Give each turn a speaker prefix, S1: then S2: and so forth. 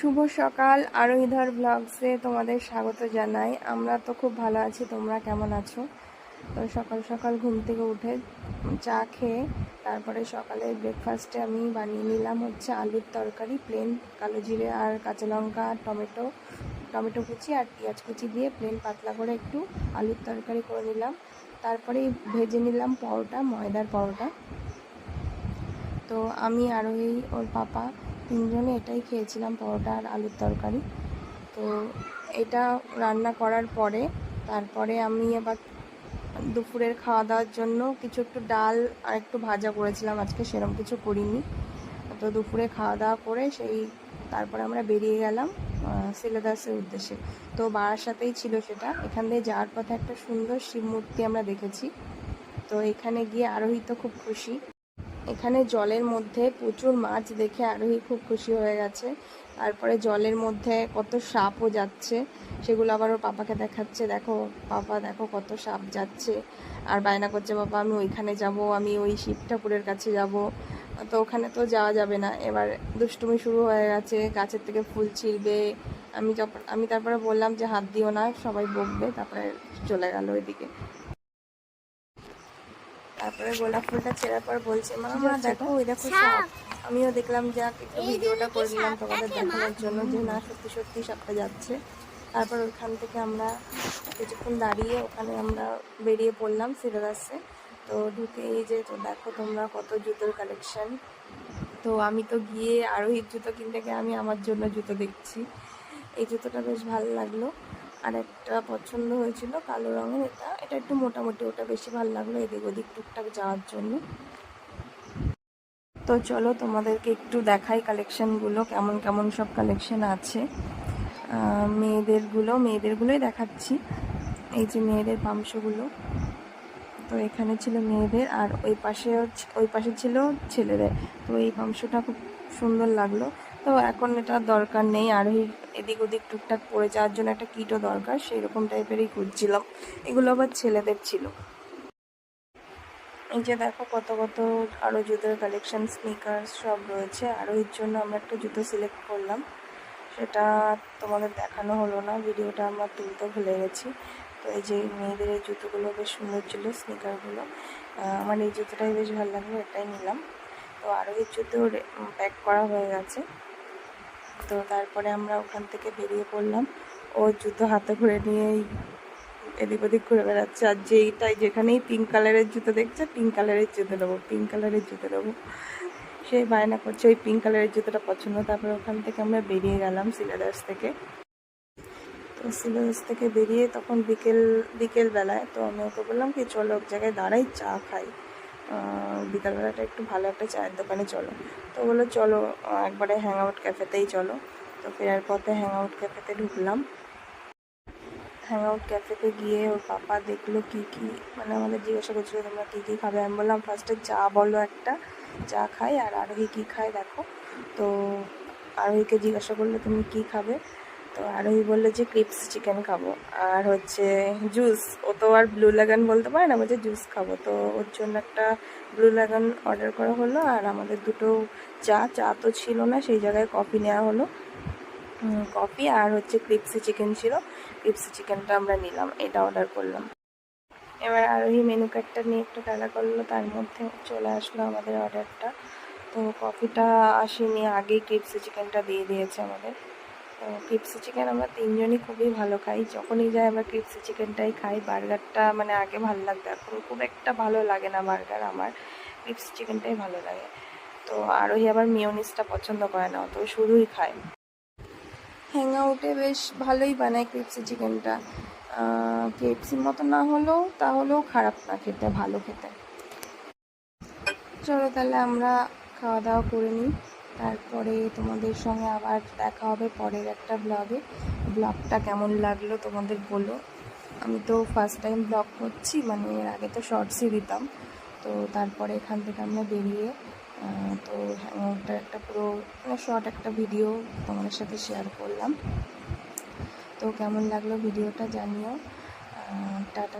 S1: শুভ সকাল, আরোহিধর ব্লগসে তোমাদের স্বাগত জানাই। আমরা তো খুব ভালো আছি, তোমরা কেমন আছো? তো সকাল সকাল ঘুম থেকে উঠে চা খেয়ে তারপরে সকালে ব্রেকফাস্টে আমি বানিয়ে নিলাম হচ্ছে আলুর তরকারি প্লেন কালো জিরে আর কাঁচা লঙ্কা, টমেটো টমেটো কুচি আর পেঁয়াজ কুচি দিয়ে প্লেন পাতলা করে একটু আলুর তরকারি করে নিলাম। তারপরে ভেজে নিলাম পরোটা, ময়দার পরোটা। তো আমি, আরোহী, ওর পাপা তিনজনে এটাই খেয়েছিলাম, পরোটা আর আলুর তরকারি। তো এটা রান্না করার পরে, তারপরে আমি আবার দুপুরের খাওয়া দাওয়ার জন্য কিছু একটু ডাল আর একটু ভাজা করেছিলাম, আজকে সেরকম কিছু করিনি। তো দুপুরে খাওয়া দাওয়া করে সেই তারপরে আমরা বেরিয়ে গেলাম সিলেদাসের উদ্দেশ্যে। তো বাড়ার সাথেই ছিল সেটা। এখান দিয়ে যাওয়ার পথে একটা সুন্দর শিব মূর্তি আমরা দেখেছি। তো এখানে গিয়ে আরোহী তো খুব খুশি। এখানে জলের মধ্যে প্রচুর মাছ দেখে আরোহী খুব খুশি হয়ে গেছে। তারপরে জলের মধ্যে কত সাপও যাচ্ছে, সেগুলো আবার ওর পাপাকে দেখাচ্ছে। দেখো, পাপা দেখো কত সাপ যাচ্ছে। আর বায়না করছে বাবা আমি ওইখানে যাব, আমি ওই শিব ঠাকুরের কাছে যাব। তো ওখানে তো যাওয়া যাবে না। এবার দুষ্টুমি শুরু হয়ে গেছে, গাছের থেকে ফুল ছিঁড়বে। আমি আমি তারপরে বললাম যে, হাত দিও না, সবাই বকবে। তারপরে চলে গেল ওইদিকে। তারপরে গোলাপ ফুলটা ছেঁড়ার পর বলছে মা মা দেখো ওই দেখো সাপ আমিও দেখলাম যে একটু ভিডিওটা করে দিলাম তোমাদের দেখানোর জন্য যে না সত্যি সত্যি সাপটা যাচ্ছে। তারপর ওখান থেকে আমরা কিছুক্ষণ দাঁড়িয়ে ওখানে আমরা বেরিয়ে পড়লাম সিলেবাসে তো ঢুকে এই যে তো দেখো তোমরা কত জুতোর কালেকশন তো আমি তো গিয়ে আরোহীর জুতো কিনতে গিয়ে আমি আমার জন্য জুতো দেখছি। এই জুতোটা বেশ ভালো লাগল। আর একটা পছন্দ হয়েছিল কালো রঙের, এটা এটা একটু মোটামুটি, ওটা বেশি ভালো লাগল এদিক ওদিক টুকটাক যাওয়ার জন্য। তো চলো তোমাদেরকে একটু দেখাই কালেকশানগুলো কেমন কেমন সব কালেকশান আছে। মেয়েদেরগুলো, মেয়েদেরগুলোই দেখাচ্ছি। এই যে মেয়েদের পাংশগুলো তো এখানে ছিল মেয়েদের, আর ওই পাশে ওই পাশে ছিল ছেলেদের। তো এই পাংশটা খুব সুন্দর লাগল। তো এখন এটা দরকার নেই। আরোহী এদিক ওদিক টুকটাক পড়ে যাওয়ার জন্য একটা কিটও দরকার সেই রকম টাইপেরই খুঁজছিলাম। এগুলো আবার ছেলেদের ছিল। এই যে দেখো কত কত আরও জুতোর কালেকশন স্নিকার্স সব রয়েছে। আরোহীর জন্য আমরা একটা জুতো সিলেক্ট করলাম। সেটা তোমাদের দেখানো হলো না, ভিডিওটা আমরা তুলতে ভুলে গেছি। তো এই যে মেয়েদের এই জুতোগুলো বেশ সুন্দর ছিল স্নিকারগুলো আমার এই জুতোটাই বেশ ভালো লাগল, এটাই নিলাম। তো আরোহীর জুতো প্যাক করা হয়ে গেছে। তো তারপরে আমরা ওখান থেকে বেরিয়ে পড়লাম। ও জুতো হাতে ঘুরে নিয়েই এদিক ওদিক ঘুরে বেড়াচ্ছে। আর যেইটাই যেখানেই পিঙ্ক কালারের জুতো দেখছে পিঙ্ক কালারের জুতো দেবো পিঙ্ক কালারের জুতো দেবো। সেই বায়না করছে, ওই পিঙ্ক কালারের জুতোটা পছন্দ। তারপরে ওখান থেকে আমরা বেরিয়ে গেলাম সিলেদার্স থেকে। তো সিলেদার্স থেকে বেরিয়ে তখন বিকেল বিকেল বেলায় তো আমি ওকে বললাম কি, চলো এক জায়গায় দাঁড়াই, চা খাই। বিকালবেলাটা একটু ভালো একটা চায়ের দোকানে চলো। তো বলল, চলো একবারে হ্যাং আউট ক্যাফেতেই চলো। তো ফেরার পথে হ্যাং আউট ক্যাফেতে ঢুকলাম। হ্যাং আউট ক্যাফেতে গিয়ে ওর পাপা দেখল কী কী মানে আমাদের জিজ্ঞাসা করছিল, তোমরা কী কী খাবে? আমি বললাম ফার্স্টে চা বলো একটা, চা খাই, আর আরোহী কী খায় দেখো। তো আরোহীকে জিজ্ঞাসা করলে, তুমি কী খাবে? তো আরোহী বলল যে ক্রিপস চিকেন খাব। আর হচ্ছে জুস ও তো আর ব্লু লাগান বলতে পারে না, বলছে জুস খাব। তো ওর জন্য একটা ব্লু লাগান অর্ডার করা হলো, আর আমাদের দুটো চা চা তো ছিল না, সেই জায়গায় কফি নেওয়া হলো। কফি আর হচ্ছে ক্রিপসি চিকেন ছিল। ক্রিপসি চিকেনটা আমরা নিলাম, এটা অর্ডার করলাম। এবার আরোহী মেনু কার্ডটা নিয়ে একটু খেলা করল, তার মধ্যে চলে আসলো আমাদের অর্ডারটা তো কফিটা আসেনি, আগেই ক্রিপসি চিকেনটা দিয়ে দিয়েছে আমাদের। ক্রিপসি চিকেন আমরা তিনজনই খুবই ভালো খাই। যখনই যাই আমরা ক্রিপসি চিকেনটাই খাই। বার্গারটা মানে আগে ভালো লাগতো, এখন খুব একটা ভালো লাগে না বার্গার আমার। ক্রিপসি চিকেনটাই ভালো লাগে। তো আরোহী আবার মিওনিসটা পছন্দ করে না তো শুধুই খায়। হ্যাং আউটে বেশ ভালোই বানায় ক্রিপসি চিকেনটা। কেএফসির মতো না হলেও, তাহলেও খারাপ না খেতে, ভালো খেতে। চলো তাহলে আমরা খাওয়া দাওয়া করে নিই। তারপরে তোমাদের সঙ্গে আবার দেখা হবে পরের একটা ব্লগে ব্লগটা কেমন লাগল তোমাদের বলো। আমি তো ফার্স্ট টাইম ব্লগ করছি মানে এর আগে তো শর্টসই দিতাম। তো তারপরে এখান থেকে আমরা বেরিয়ে তো ওটা একটা পুরো মানে শর্ট একটা ভিডিও তোমাদের সাথে শেয়ার করলাম। তো কেমন লাগল ভিডিওটা জানিও। টাটা।